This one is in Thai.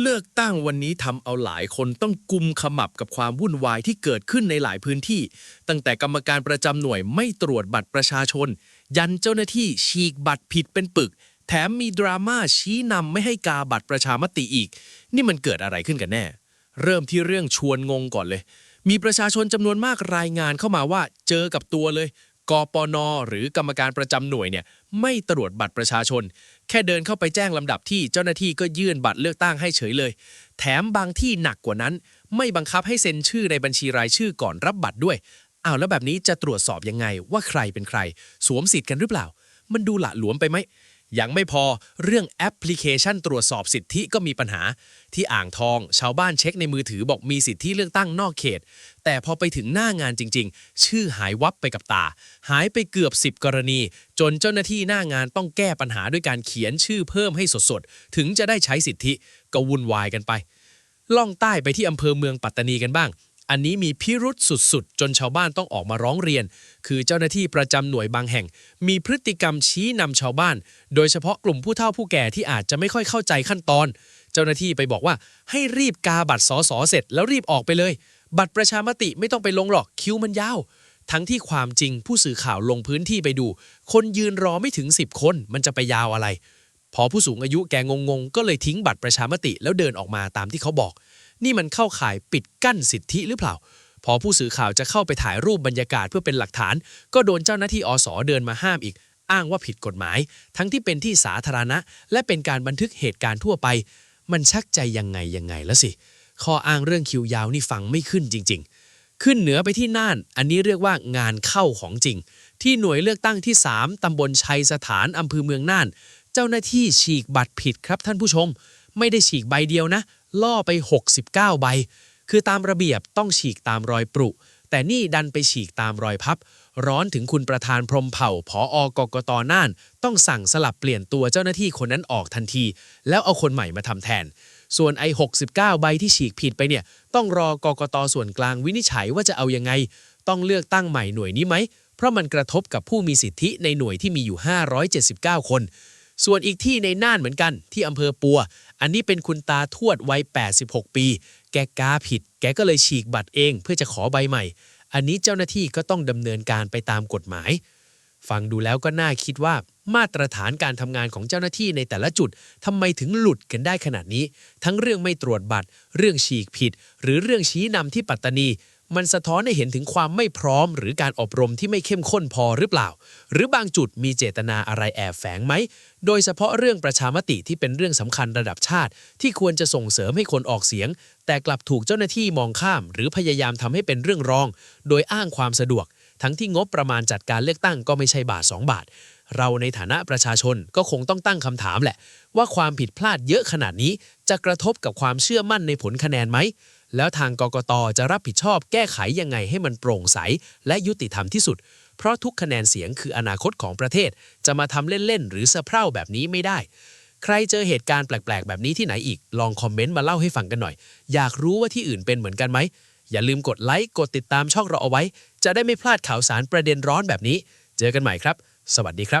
เลือกตั้งวันนี้ทำเอาหลายคนต้องกุมขมับกับความวุ่นวายที่เกิดขึ้นในหลายพื้นที่ ตั้งแต่กรรมการประจำหน่วยไม่ตรวจบัตรประชาชน ยันเจ้าหน้าที่ฉีกบัตรผิดเป็นปึก แถมมีดราม่าชี้นำไม่ให้กาบัตรประชามติอีก นี่มันเกิดอะไรขึ้นกันแน่ เริ่มที่เรื่องชวนงงก่อนเลย มีประชาชนจำนวนมากรายงานเข้ามาว่าเจอกับตัวเลย กปน หรือกรรมการประจำหน่วยเนี่ยไม่ตรวจบัตรประชาชน แค่เดินเข้าไปแจ้งลำดับที่เจ้าหน้าที่ก็ยื่นบัตรเลือกตั้งให้เฉยเลย แถมบางที่หนักกว่านั้น ไม่บังคับให้เซ็นชื่อในบัญชีรายชื่อก่อนรับบัตรด้วยอ้าวแล้วแบบนี้จะตรวจสอบยังไงว่าใครเป็นใคร สวมสิทธิ์กันหรือเปล่า มันดูหละหลวมไปไหม ยังไม่พอเรื่องแอปพลิเคชันตรวจสอบสิทธิก็มีปัญหา ที่อ่างทอง ชาวบ้านเช็คในมือถือบอกมีสิทธิเลือกตั้งนอกเขต แต่พอไปถึงหน้างานจริง ๆ ชื่อหายวับไปกับตา หายไปเกือบ 10 กรณี จนเจ้าหน้าที่หน้างานต้องแก้ปัญหาด้วยการเขียนชื่อเพิ่มให้สดๆ ถึงจะได้ใช้สิทธิก็วุ่นวายกันไป ล่องใต้ไปที่อำเภอเมืองปัตตานีกันบ้าง อันนี้มีพิรุษสุดๆ จนชาวบ้านต้องออกมาร้องเรียน คือเจ้าหน้าที่ประจำหน่วยบางแห่ง มีพฤติกรรมชี้นำชาวบ้าน โดยเฉพาะกลุ่มผู้เฒ่าผู้แก่ที่อาจจะไม่ค่อยเข้าใจขั้นตอน เจ้าหน้าที่ไปบอกว่าให้รีบกาบัตรสอสอเสร็จแล้วรีบออกไปเลย บัตรประชามติไม่ต้องไปลงหรอกคิวมันยาวทั้งที่ความจริงผู้สื่อข่าวลงพื้นที่ไปดู คนยืนรอไม่ถึง 10 คนมันจะไปยาวอะไร พอผู้สูงอายุแกงงๆ ก็เลยทิ้งบัตรประชามติแล้วเดินออกมาตามที่เขาบอก นี่มันเข้าข่ายปิดกั้นสิทธิหรือเปล่า พอผู้สื่อข่าวจะเข้าไปถ่ายรูปบรรยากาศเพื่อเป็นหลักฐาน ก็โดนเจ้าหน้าที่อสเดินมาห้ามอีก อ้างว่าผิดกฎหมาย ทั้งที่เป็นที่สาธารณะ และเป็นการบันทึกเหตุการณ์ทั่วไป มันชักใจยังไงยังไงแล้วสิ ข้ออ้างเรื่องคิวยาวนี่ฟังไม่ขึ้นจริง ๆ ขึ้นเหนือไปที่น่าน อันนี้เรียกว่างานเข้าของจริง ที่หน่วยเลือกตั้งที่ 3 ตำบลชัยสถานอำเภอเมืองน่าน เจ้าหน้าที่ฉีกบัตรผิดครับท่านผู้ชม ไม่ได้ฉีกใบเดียวนะ ล่อไป 69 ใบ คือตามระเบียบต้องฉีกตามรอยปรุ แต่นี่ดันไปฉีกตามรอยพับ ร้อนถึงคุณประธานพรมเผ่าผออกกตน่าน ต้องสั่งสลับเปลี่ยนตัวเจ้าหน้าที่คนนั้นออกทันที แล้วเอาคนใหม่มาทำแทน ส่วนไอ้69 ใบที่ฉีกผิดไปเนี่ย ต้องรอกกตส่วนกลางวินิจฉัยว่าจะเอายังไง ต้องเลือกตั้งใหม่หน่วยนี้ไหม เพราะมันกระทบกับผู้มีสิทธิในหน่วยที่มีอยู่ 579 คน ส่วนอีกที่ในน่านเหมือนกันที่อำเภอปัว อันนี้เป็นคุณตาทวดวัย 86 ปี แกกาผิด แกก็เลยฉีกบัตรเองเพื่อจะขอใบใหม่ อันนี้เจ้าหน้าที่ก็ต้องดำเนินการไปตามกฎหมาย ฟังดูแล้วก็น่าคิดว่ามาตรฐานการทำงานของเจ้าหน้าที่ในแต่ละจุดทำไมถึงหลุดกันได้ขนาดนี้ ทั้งเรื่องไม่ตรวจบัตร เรื่องฉีกผิด หรือเรื่องชี้นำที่ปัตตานี มันสะท้อนให้เห็นถึงความไม่พร้อม หรือการอบรมที่ไม่เข้มข้นพอหรือเปล่า หรือบางจุดมีเจตนาอะไรแอบแฝงไหม โดยเฉพาะเรื่องประชามติที่เป็นเรื่องสำคัญระดับชาติ ที่ควรจะส่งเสริมให้คนออกเสียง แต่กลับถูกเจ้าหน้าที่มองข้าม หรือพยายามทำให้เป็นเรื่องรอง โดยอ้างความสะดวก ทั้งที่งบประมาณจัดการเลือกตั้งก็ไม่ใช่บาท 2 บาท เราในฐานะประชาชนก็คงต้องตั้งคำถามแหละ ว่าความผิดพลาดเยอะขนาดนี้จะกระทบกับความเชื่อมั่นในผลคะแนนไหม แล้วทางกกตจะรับผิดชอบแก้ไขยังไงให้มันโปร่งใส และยุติธรรมที่สุด เพราะทุกคะแนนเสียงคืออนาคตของประเทศ จะมาทำเล่น ๆ หรือสะเพร่าแบบนี้ไม่ได้ ใครเจอเหตุการณ์แปลก ๆ แบบนี้ที่ไหนอีก ลองคอมเมนต์มาเล่าให้ฟังกันหน่อย อยากรู้ว่าที่อื่นเป็นเหมือนกันไหม อย่าลืมกดไลค์ กดติดตามช่องเราเอาไว้ จะได้ไม่พลาดข่าวสารประเด็นร้อนแบบนี้ เจอกันใหม่ครับ สวัสดีครับ